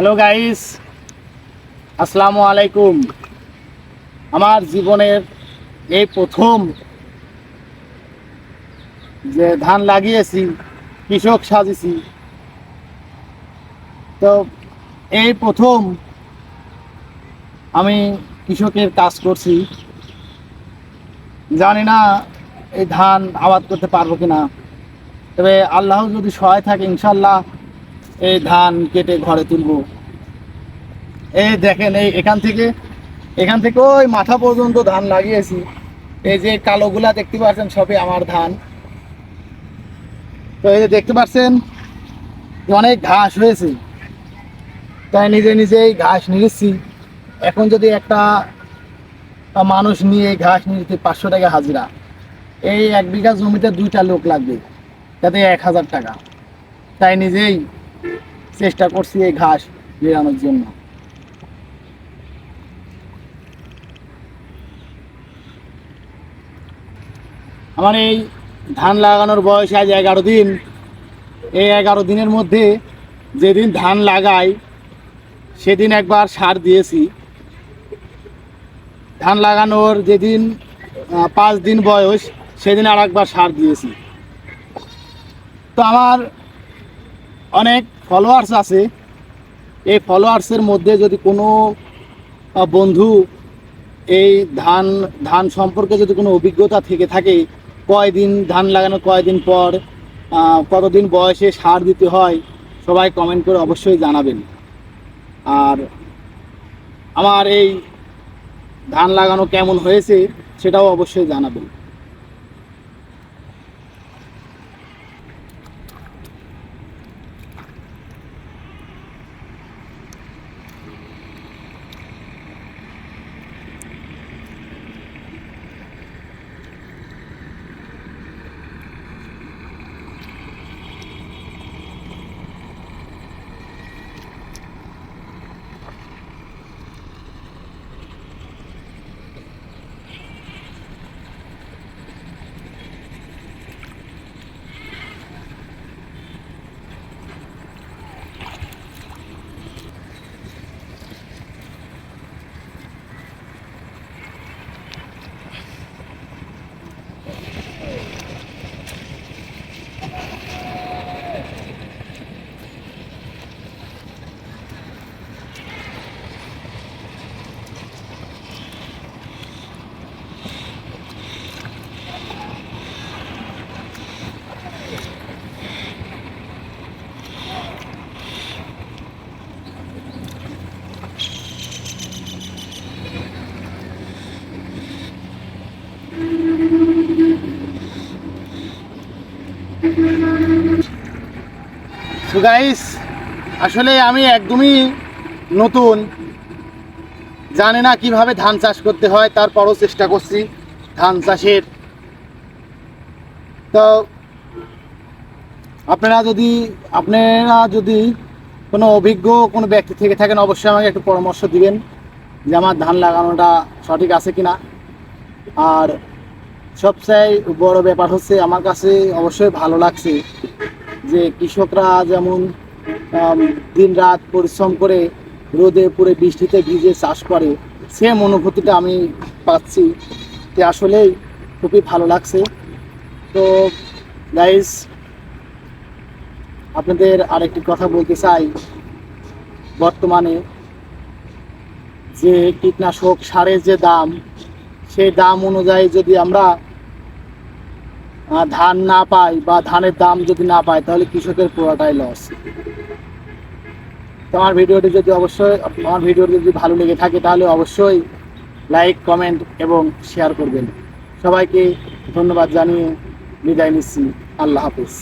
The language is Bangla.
হ্যালো গাইস আসসালামু আলাইকুম। আমার জীবনের এই প্রথম যে ধান লাগিয়েছি, কৃষক সাজিছি তো এই প্রথম আমি কৃষকের কাজ করছি। জানি না এই ধান আবাদ করতে পারব কিনা। তবে আল্লাহ যদি সহায় থাকে ইনশাল্লাহ এই ধান কেটে ঘরে তুলবো। এই দেখেন, এই এখান থেকে এখান থেকে ওই মাথা পর্যন্ত ধান লাগিয়েছি। এই যে কালোগুলা দেখতে পাচ্ছেন, সবই আমার ধান। তো এই যে দেখতে পাচ্ছেন, অনেক ঘাস হয়েছে। তাই নিজে নিজেই ঘাস নিয়েছি। এখন যদি একটা মানুষ নিয়ে ঘাস নিতে পাঁচশো টাকা হাজিরা, এই এক বিঘা জমিতে দুইটা লোক লাগবে, তাতে এক হাজার টাকা। তাই নিজেই চেষ্টা করছি এই ঘাস বেরানোর জন্য। আমার এই ধান লাগানোর বয়স আজ এগারো দিন। এই এগারো দিনের মধ্যে যেদিন ধান লাগাই, সেদিন একবার সার দিয়েছি। ধান লাগানোর যেদিন পাঁচ দিন বয়স, সেদিন আর একবার সার দিয়েছি। তো আমার অনেক ফলোয়ার্স আছে। এই ফলোয়ার্সের মধ্যে যদি কোনো বন্ধু এই ধান ধান সম্পর্কে যদি কোনো অভিজ্ঞতা থেকে থাকে, কয়দিন ধান লাগানোর কয়দিন পর কতদিন বয়সে সার দিতে হয়, সবাই কমেন্ট করে অবশ্যই জানাবেন। আর আমার এই ধান লাগানো কেমন হয়েছে, সেটাও অবশ্যই জানাবেন। সো গাইস আসলে আমি একদমই নতুন। জানি না কীভাবে ধান চাষ করতে হয়, তারপরও চেষ্টা করছি ধান চাষের। তো আপনারা যদি আপনারা যদি কোনো অভিজ্ঞ কোনো ব্যক্তি থেকে থাকেন, অবশ্যই আমাকে একটু পরামর্শ দিবেন যে আমার ধান লাগানোটা সঠিক আছে কি না আর সবচেয়ে বড় ব্যাপার হচ্ছে, আমার কাছে অবশ্যই ভালো লাগছে যে কৃষকরা যেমন দিন রাত পরিশ্রম করে রোদে পুরে বৃষ্টিতে ভিজে চাষ করে সেম অনুভূতিটা আমি পাচ্ছি। যে আসলেই খুবই ভালো লাগছে। তো গাইস আপনাদের আরেকটি কথা বলতে চাই। বর্তমানে যে কীটনাশক সারের যে দাম, সেই দাম অনুযায়ী যদি আমরা ধান না পায় বা ধানের দাম যদি না পায়, তাহলে কৃষকের পুরোটাই লস তো আমার ভিডিওটি যদি অবশ্যই, আমার ভিডিওটি যদি ভালো লেগে থাকে, তাহলে অবশ্যই লাইক কমেন্ট এবং শেয়ার করবেন। সবাইকে ধন্যবাদ জানিয়ে বিদায় নিচ্ছি। আল্লাহ হাফিজ।